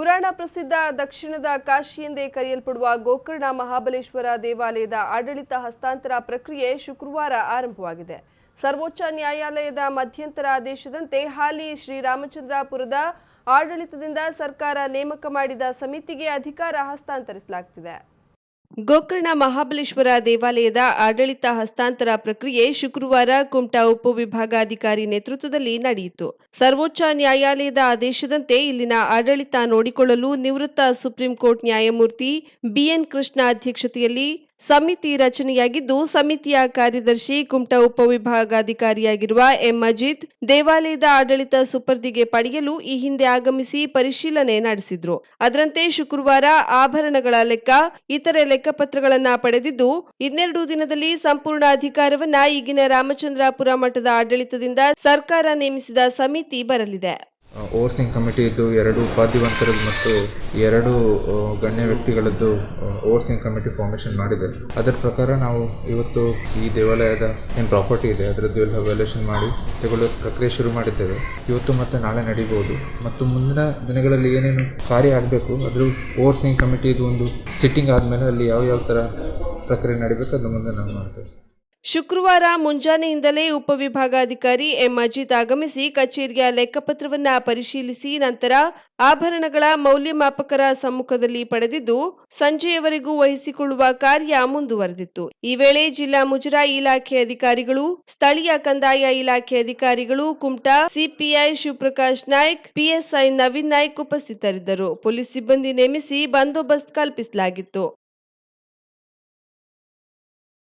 ಪುರಾಣ ಪ್ರಸಿದ್ಧ ದಕ್ಷಿಣದ ಕಾಶಿ ಎಂದೇ ಕರೆಯಲ್ಪಡುವ ಗೋಕರ್ಣ ಮಹಾಬಲೇಶ್ವರ ದೇವಾಲಯದ ಆಡಳಿತ ಹಸ್ತಾಂತರ ಪ್ರಕ್ರಿಯೆ ಶುಕ್ರವಾರ ಆರಂಭವಾಗಿದೆ. ಸರ್ವೋಚ್ಚ ನ್ಯಾಯಾಲಯದ ಮಧ್ಯಂತರ ಆದೇಶದಂತೆ ಹಾಲಿ ಶ್ರೀರಾಮಚಂದ್ರಾಪುರದ ಆಡಳಿತದಿಂದ ಸರ್ಕಾರ ನೇಮಕ ಮಾಡಿದ ಸಮಿತಿಗೆ ಅಧಿಕಾರ ಹಸ್ತಾಂತರಿಸಲಾಗುತ್ತಿದೆ ಗೋಕರ್ಣ ಮಹಾಬಲೇಶ್ವರ ದೇವಾಲಯದ ಆಡಳಿತ ಹಸ್ತಾಂತರ ಪ್ರಕ್ರಿಯೆ ಶುಕ್ರವಾರ ಕುಮಟಾ ಉಪವಿಭಾಗಾಧಿಕಾರಿ ನೇತೃತ್ವದಲ್ಲಿ ನಡೆಯಿತು. ಸರ್ವೋಚ್ಚ ನ್ಯಾಯಾಲಯದ ಆದೇಶದಂತೆ ಇಲ್ಲಿನ ಆಡಳಿತ ನೋಡಿಕೊಳ್ಳಲು ನಿವೃತ್ತ ಸುಪ್ರೀಂ ಕೋರ್ಟ್ ನ್ಯಾಯಮೂರ್ತಿ ಬಿಎನ್ ಕೃಷ್ಣ ಅಧ್ಯಕ್ಷತೆಯಲ್ಲಿ ಸಮಿತಿ ರಚನೆಯಾಗಿದ್ದು, ಸಮಿತಿಯ ಕಾರ್ಯದರ್ಶಿ, ಕುಮಟಾ ಉಪವಿಭಾಗಾಧಿಕಾರಿಯಾಗಿರುವ ಎಂ. ಅಜಿತ್, ದೇವಾಲಯದ ಆಡಳಿತ ಸುಪರ್ದಿಗೆ ಪಡೆಯಲು ಈ ಹಿಂದೆ ಆಗಮಿಸಿ ಪರಿಶೀಲನೆ ನಡೆಸಿದ್ರು. ಅದರಂತೆ ಶುಕ್ರವಾರ ಆಭರಣಗಳ ಲೆಕ್ಕ, ಇತರೆ ಲೆಕ್ಕಪತ್ರಗಳನ್ನ ಪಡೆದಿದ್ದು, ಇನ್ನೆರಡು ದಿನದಲ್ಲಿ ಸಂಪೂರ್ಣ ಅಧಿಕಾರವನ್ನ ಈಗಿನ ರಾಮಚಂದ್ರಾಪುರ ಮಠದ ಆಡಳಿತದಿಂದ ಸರ್ಕಾರ ನೇಮಿಸಿದ ಸಮಿತಿ ಬರಲಿದೆ. ಓವರ್ಸಿಂಗ್ ಕಮಿಟಿಯದ್ದು ಎರಡು ಉಪಾಧಿವಂತರದ್ದು ಮತ್ತು ಎರಡು ಗಣ್ಯ ವ್ಯಕ್ತಿಗಳದ್ದು ಓವರ್ಸಿಂಗ್ ಕಮಿಟಿ ಫಾರ್ಮೇಷನ್ ಮಾಡಿದೆ. ಅದರ ಪ್ರಕಾರ ನಾವು ಇವತ್ತು ಈ ದೇವಾಲಯದ ಏನು ಪ್ರಾಪರ್ಟಿ ಇದೆ, ಅದರದ್ದು ಎಲ್ಲ ವ್ಯಾಲ್ಯೂಷನ್ ಮಾಡಿ ತಗೊಳ್ಳೋ ಪ್ರಕ್ರಿಯೆ ಶುರು ಮಾಡಿದ್ದೇವೆ. ಇವತ್ತು ಮತ್ತು ನಾಳೆ ನಡೀಬೋದು. ಮತ್ತು ಮುಂದಿನ ದಿನಗಳಲ್ಲಿ ಏನೇನು ಕಾರ್ಯ ಆಗಬೇಕು ಅದರ ಓವರ್ಸಿಂಗ್ ಕಮಿಟಿದು ಒಂದು ಸಿಟ್ಟಿಂಗ್ ಆದಮೇಲೆ ಅಲ್ಲಿ ಯಾವ ಯಾವ ಥರ ಪ್ರಕ್ರಿಯೆ ನಡೀಬೇಕು ಅದ್ರ ಮುಂದೆ ನಾವು ಮಾಡ್ತೇವೆ. ಶುಕ್ರವಾರ ಮುಂಜಾನೆಯಿಂದಲೇ ಉಪವಿಭಾಗಾಧಿಕಾರಿ ಎಂ ಅಜಿತ್ ಆಗಮಿಸಿ ಕಚೇರಿಯ ಲೆಕ್ಕಪತ್ರವನ್ನ ಪರಿಶೀಲಿಸಿ ನಂತರ ಆಭರಣಗಳ ಮೌಲ್ಯಮಾಪಕರ ಸಮ್ಮುಖದಲ್ಲಿ ಪಡೆದಿದ್ದು ಸಂಜೆಯವರೆಗೂ ವಹಿಸಿಕೊಳ್ಳುವ ಕಾರ್ಯ ಮುಂದುವರೆದಿತ್ತು. ಈ ವೇಳೆ ಜಿಲ್ಲಾ ಮುಜರಾಯಿ ಇಲಾಖೆ ಅಧಿಕಾರಿಗಳು, ಸ್ಥಳೀಯ ಕಂದಾಯ ಇಲಾಖೆ ಅಧಿಕಾರಿಗಳು, ಕುಮಟಾ ಸಿಪಿಐ ಶಿವಪ್ರಕಾಶ್ ನಾಯ್ಕ್, ಪಿಎಸ್ಐ ನವೀನ್ ನಾಯ್ಕ್ ಉಪಸ್ಥಿತರಿದ್ದರು. ಪೊಲೀಸ್ ಸಿಬ್ಬಂದಿ ನೇಮಿಸಿ ಬಂದೋಬಸ್ತ್ ಕಲ್ಪಿಸಲಾಗಿತ್ತು.